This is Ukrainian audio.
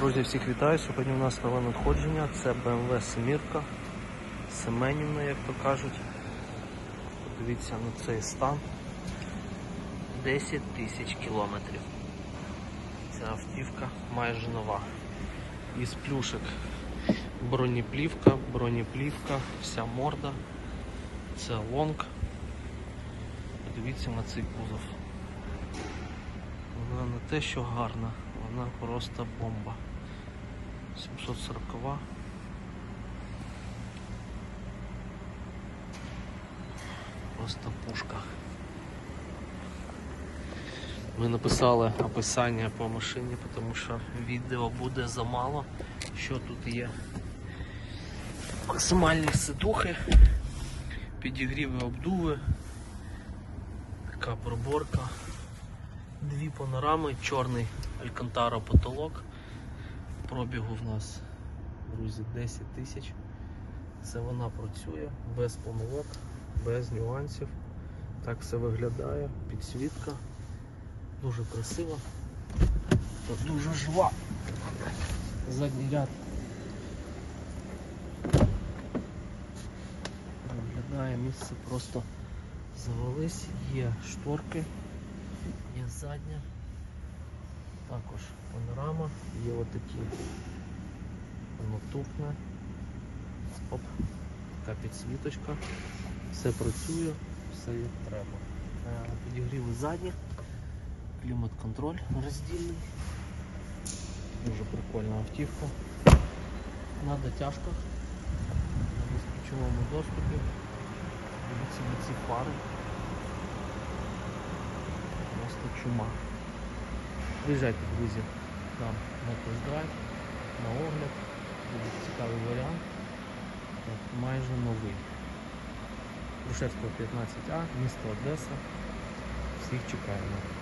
Друзі, всіх вітаю. Сьогодні у нас нове надходження. Це BMW Семірка. Семенівна, як то кажуть. Подивіться на цей стан. 10 тисяч кілометрів. Ця автівка майже нова. Із плюшек бронеплівка, бронеплівка, вся морда. Це лонг. Подивіться на цей кузов. Вона не те, що гарна, вона просто бомба. 740 Просто пушка. Ми написали описання по машині, тому що відео буде замало. Що тут є? Максимальні сидухи, підігріви обдуви, така проборка. Дві панорами, чорний Алькантара потолок. Пробігу в нас, друзі, 10 тисяч. Це вона працює без помилок, без нюансів. Так все виглядає, підсвітка. Дуже красиво. Та Дуже жива. Задній ряд. Виглядає місце просто завались, є шторки. Є задня, також панорама, є отакі воно тухне. Оп, така підсвіточка. Все працює, все як треба. Е, Підігріли задні, клімат-контроль роздільний. Дуже прикольна автівка. На дотяжках, на безключовому доступі. Дивіться на ці фари. Просто чума. Приїжджайте, друзі, нам на тест-драйв, на огляд. Буде цікавий варіант. Майже новий. Грушевського 15А, місто Одеса. Всіх чекаємо.